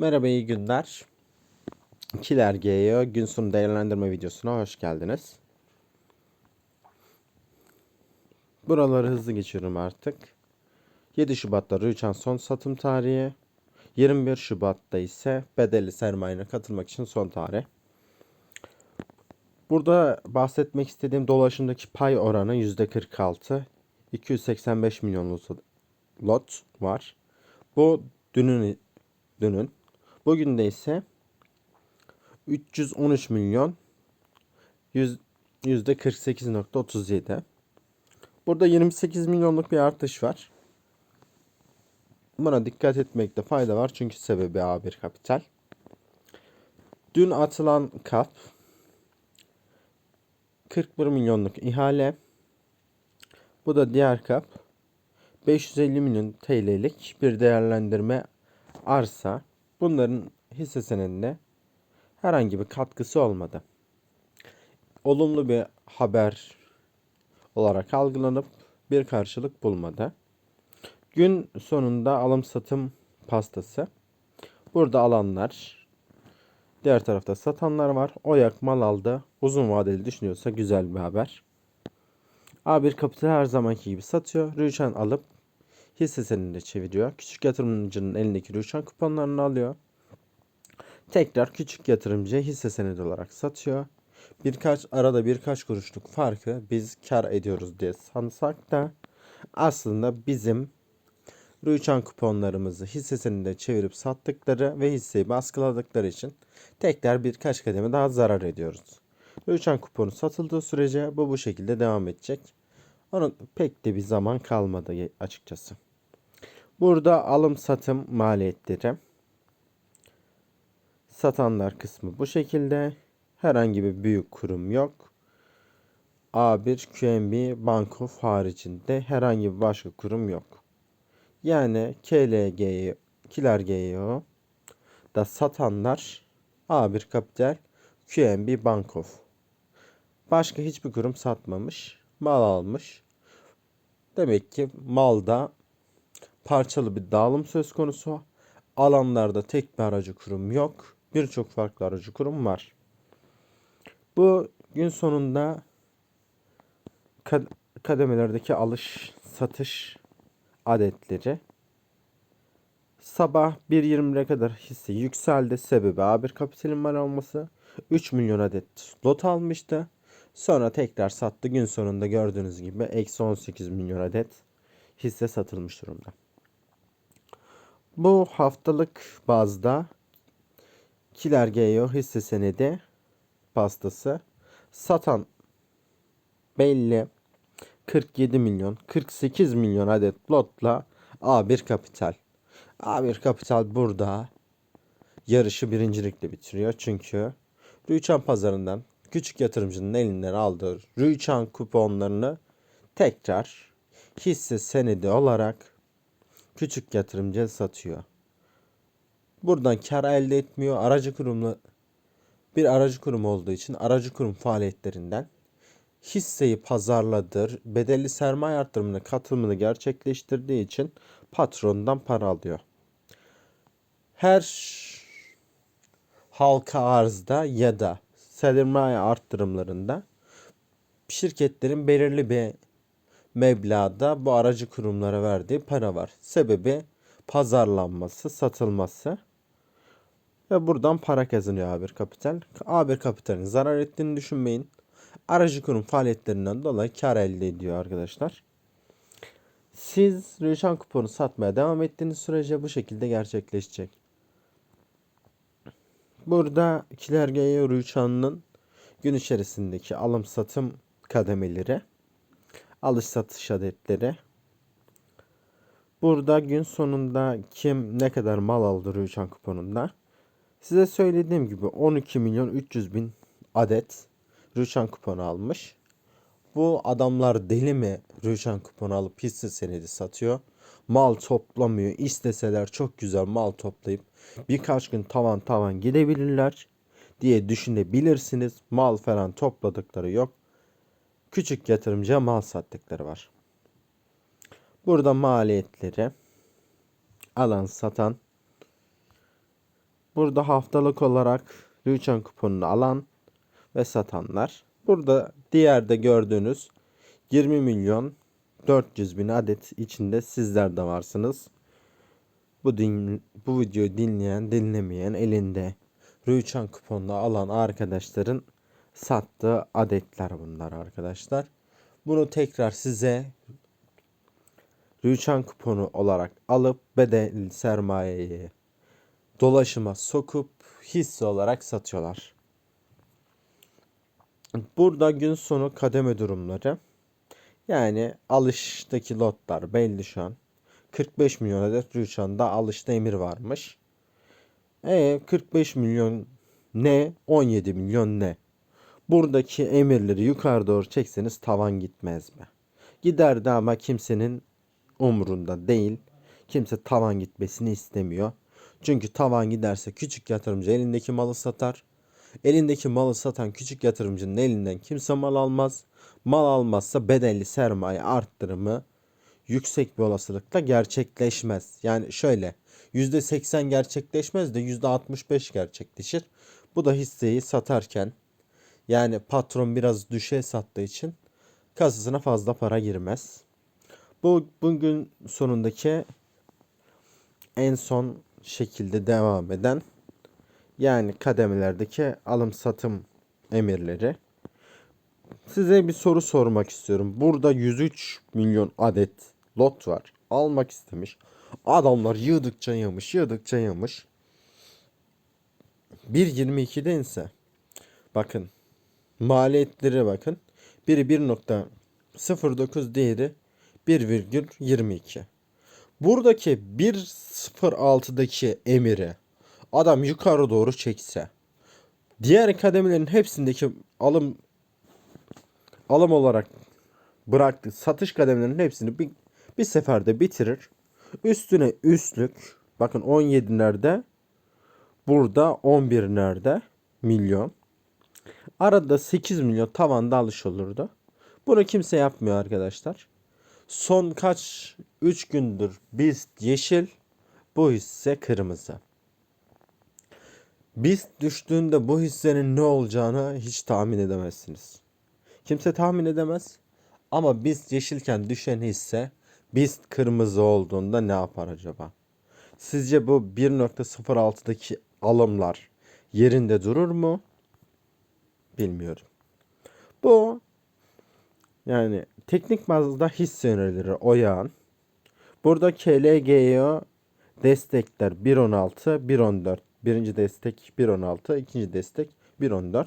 Merhaba iyi günler. Kiler GEO gün sonu değerlendirme videosuna hoş geldiniz. Buraları hızlı geçiyorum artık. 7 Şubat'ta Rüçhan son satım tarihi. 21 Şubat'ta ise bedelli sermayene katılmak için son tarih. Burada bahsetmek istediğim dolaşımdaki pay oranı %46. 285 milyon lot var. Bu dünün dünün. Bugün de ise 313 milyon yüz- yüzde 48.37. Burada 28 milyonluk bir artış var. Buna dikkat etmekte fayda var çünkü sebebi A1 kapital. Dün atılan kap 41 milyonluk ihale. Bu da diğer kap 550 milyon TL'lik bir değerlendirme arsa. Bunların hisse senedine herhangi bir katkısı olmadı. Olumlu bir haber olarak algılanıp bir karşılık bulmadı. Gün sonunda alım satım pastası. Burada alanlar, diğer tarafta satanlar var. Oyak mal aldı. Uzun vadeli düşünüyorsa güzel bir haber. A1 Kapital her zamanki gibi satıyor. Rüçhan alıp hisse senedine çeviriyor. Küçük yatırımcının elindeki Rüçhan kuponlarını alıyor. Tekrar küçük yatırımcıya hisse senedi olarak satıyor. Birkaç arada birkaç kuruşluk farkı biz kar ediyoruz diye sansak da aslında bizim Rüçhan kuponlarımızı hisse senedine çevirip sattıkları ve hisseyi baskıladıkları için tekrar birkaç kademe daha zarar ediyoruz. Rüçhan kuponu satıldığı sürece bu bu şekilde devam edecek. Onun pek de bir zaman kalmadı açıkçası. Burada alım satım maliyetleri. Satanlar kısmı bu şekilde. Herhangi bir büyük kurum yok. A1, QNB, Bankof haricinde herhangi bir başka kurum yok. Yani KLG, KilerGO da satanlar A1 Kapital, QNB, Bankof. Başka hiçbir kurum satmamış. Mal almış. Demek ki malda parçalı bir dağılım söz konusu. Alanlarda tek bir aracı kurum yok. Birçok farklı aracı kurum var. Bu gün sonunda kad- kademelerdeki alış satış adetleri sabah 1.20'ye kadar hisse yükseldi. Sebebi A1 kapitalin mal alması 3 milyon adet lot almıştı. Sonra tekrar sattı. Gün sonunda gördüğünüz gibi eksi 18 milyon adet hisse satılmış durumda. Bu haftalık bazda Kiler GEO hisse senedi pastası satan belli 47 milyon 48 milyon adet lotla A1 Kapital. A1 Kapital burada yarışı birincilikle bitiriyor. Çünkü Rüçhan pazarından küçük yatırımcının elinden aldığı Rüçhan kuponlarını tekrar hisse senedi olarak küçük yatırımcıya satıyor. Buradan kar elde etmiyor. Aracı kurumlu bir aracı kurum olduğu için aracı kurum faaliyetlerinden hisseyi pazarladır, bedelli sermaye artırımına katılımını gerçekleştirdiği için patrondan para alıyor. Her halka arzda ya da sermaye arttırımlarında şirketlerin belirli bir meblağda bu aracı kurumlara verdiği para var. Sebebi pazarlanması, satılması ve buradan para kazanıyor A1 Kapital. A1 Kapital'in zarar ettiğini düşünmeyin. Aracı kurum faaliyetlerinden dolayı kar elde ediyor arkadaşlar. Siz Rüçhan kuponu satmaya devam ettiğiniz sürece bu şekilde gerçekleşecek. Burada Kilergeye Rüçhan'ın gün içerisindeki alım satım kademeleri, alış satış adetleri. Burada gün sonunda kim ne kadar mal aldı Rüçhan kuponunda. Size söylediğim gibi 12 milyon 300 bin adet Rüçhan kuponu almış. Bu adamlar deli mi Rüçhan kuponu alıp hisse senedi satıyor. Mal toplamıyor. İsteseler çok güzel mal toplayıp birkaç gün tavan tavan gidebilirler diye düşünebilirsiniz. Mal falan topladıkları yok. Küçük yatırımcıya mal sattıkları var. Burada maliyetleri alan satan Burada haftalık olarak Rüçhan kuponunu alan ve satanlar. Burada diğerde gördüğünüz 20 milyon 400 bin adet içinde sizler de varsınız. Bu din, bu videoyu dinleyen, dinlemeyen elinde Rüçhan kuponunu alan arkadaşların sattığı adetler bunlar arkadaşlar. Bunu tekrar size Rüçhan kuponu olarak alıp bedelli sermayeyi dolaşıma sokup hisse olarak satıyorlar. Burada gün sonu kademe durumları. Yani alıştaki lotlar belli şu an. 45 milyon adet Rüçhan'da alışta emir varmış. E 45 milyon ne? 17 milyon ne? Buradaki emirleri yukarı doğru çekseniz tavan gitmez mi? Giderdi ama kimsenin umurunda değil. Kimse tavan gitmesini istemiyor. Çünkü tavan giderse küçük yatırımcı elindeki malı satar. Elindeki malı satan küçük yatırımcının elinden kimse mal almaz. Mal almazsa bedelli sermaye arttırımı yüksek bir olasılıkla gerçekleşmez. Yani şöyle %80 gerçekleşmez de %65 gerçekleşir. Bu da hisseyi satarken yani patron biraz düşe sattığı için kasasına fazla para girmez. Bu bugün sonundaki en son şekilde devam eden yani kademelerdeki alım satım emirleri. Size bir soru sormak istiyorum. Burada 103 milyon adet lot var. Almak istemiş. Adamlar yığdıkça yamış, yığdıkça yamış. 1.22'de ise bakın maliyetleri bakın. Biri 1.09 diğeri 1,22. Buradaki 1.06'daki emiri adam yukarı doğru çekse diğer kademelerin hepsindeki alım alım olarak bıraktığı satış kademelerinin hepsini bir, bir seferde bitirir. Üstüne üstlük bakın 17 nerede? Burada 11 nerede? Milyon. Arada 8 milyon tavanda alış olurdu. Bunu kimse yapmıyor arkadaşlar. Son kaç 3 gündür biz yeşil bu hisse kırmızı. Biz düştüğünde bu hissenin ne olacağını hiç tahmin edemezsiniz. Kimse tahmin edemez. Ama biz yeşilken düşen hisse biz kırmızı olduğunda ne yapar acaba? Sizce bu 1.06'daki alımlar yerinde durur mu? Bilmiyorum. Bu yani teknik bazda hisse önerileri oyağın. Burada KLGO destekler 1.16, 1.14. Birinci destek 1.16, ikinci destek 1.14.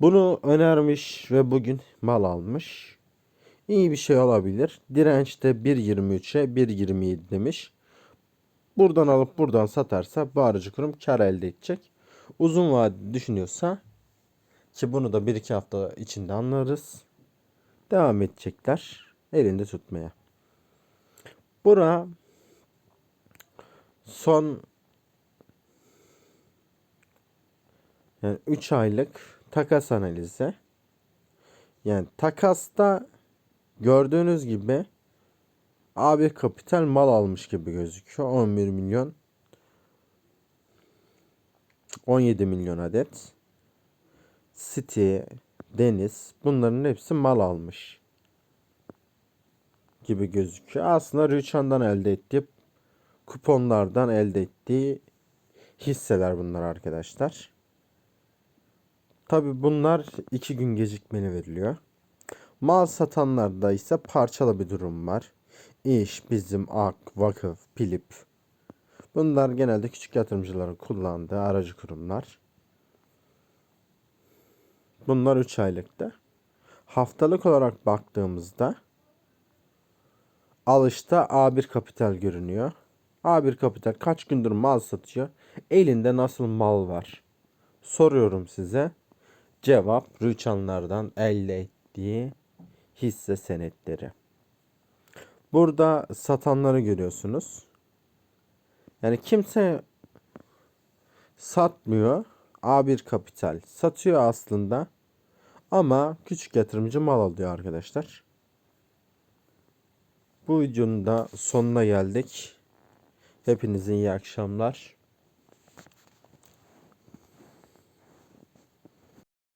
Bunu önermiş ve bugün mal almış. İyi bir şey olabilir. Direnç de 1.23'e 1.27 demiş. Buradan alıp buradan satarsa bu kurum kar elde edecek. Uzun vadeli düşünüyorsa ki bunu da 1-2 hafta içinde anlarız. Devam edecekler elinde tutmaya. Bura son yani 3 aylık takas analizi. Yani takasta gördüğünüz gibi A1 kapital mal almış gibi gözüküyor. 11 milyon 17 milyon adet. City, Deniz bunların hepsi mal almış gibi gözüküyor. Aslında Rüçhan'dan elde ettiği kuponlardan elde ettiği hisseler bunlar arkadaşlar. Tabi bunlar iki gün gecikmeli veriliyor. Mal satanlarda ise parçalı bir durum var. İş, bizim, ak, vakıf, pilip. Bunlar genelde küçük yatırımcıların kullandığı aracı kurumlar. Bunlar 3 aylıkta. Haftalık olarak baktığımızda alışta A1 kapital görünüyor. A1 kapital kaç gündür mal satıyor? Elinde nasıl mal var? Soruyorum size. Cevap rüçhanlardan elde ettiği hisse senetleri. Burada satanları görüyorsunuz. Yani kimse satmıyor. A1 kapital satıyor aslında. Ama küçük yatırımcı mal alıyor arkadaşlar. Bu videonun da sonuna geldik. Hepinize iyi akşamlar.